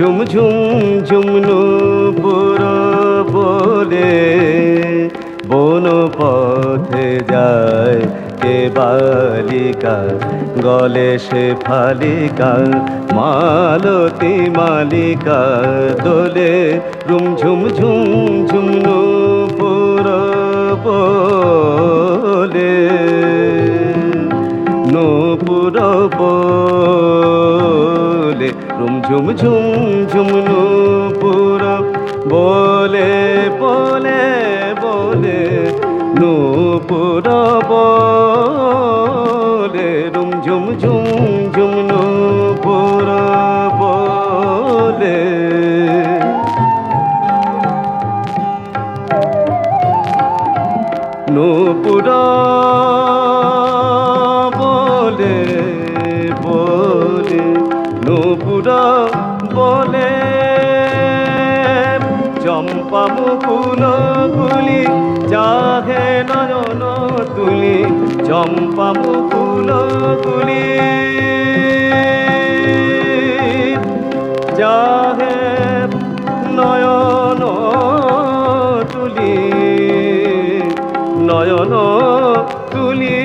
ঝুমঝুম ঝুমনু পুর বলে, বন পথে যায় কে বালিকা, গলে সে ফালিকা, মালতি মালিকা দোলে, রুম ঝুম ঝুম ঝুমনু পুর বলে। নূপুর বলে রুম ঝুম ঝুম ঝুম নূপুর, বলে বলে বলে, নূপুর বলে, রুম ঝুম ঝুম ঝুম নূপুর বলে। নূপুর চম্পা মুকুল গুলি চাহে নয়ন তুলি। চম্পা মুকুল গুলি যাহে নয়ন তুলি। নয়ন তুলি।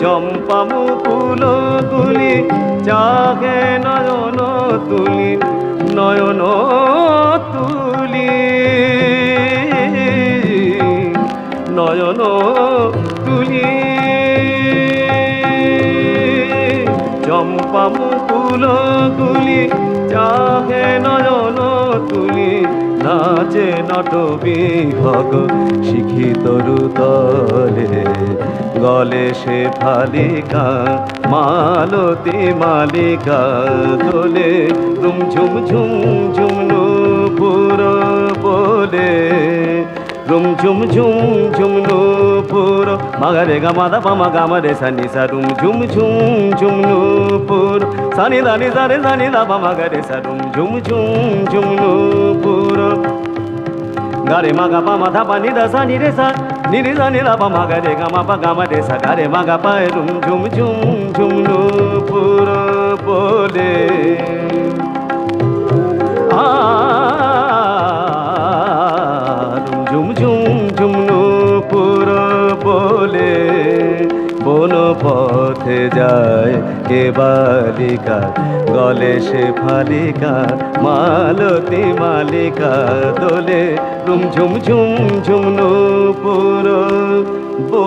চম্পা মুকুল তুলি চাহে নয়ন তুলি। নয়ন তুলি। নয়ন তুলি। চম্পা মুকুল তুলি চাহে নয়ন তুলি। নাচে নট বিহগ শিখিত তলে গলে সে ফালিকা মালতি মালিকা দোলে রুম ঝুম ঝুম ঝুম নূপুর বলে রুম ঝুম ঝুম ঝুম magare ga ma da pa ma ga ma re sa ni sa dum jum jum మగ రే గ మద పమ గ మ రే సని సరుం జుమ్ జుమ్ జుమ్ నూపుర్ సని దని సరి సని ద పమ గ రే సరుం జుమ్ జుమ్ జుమ్ నూపుర్ గ రే మ గ ప మ ధ ప ని ద స ని రే స ని రి స ని ద ప మ గ రే గ మ ప గ మ రే స గ రే మ గ ప రుం జుమ్ జుమ్ జుమ్ বেঁধে যায় এ বালিকা গলে সে ফালিকা মালতি মালিকা দোলে রুম ঝুম ঝুম ঝুম নূপুর বো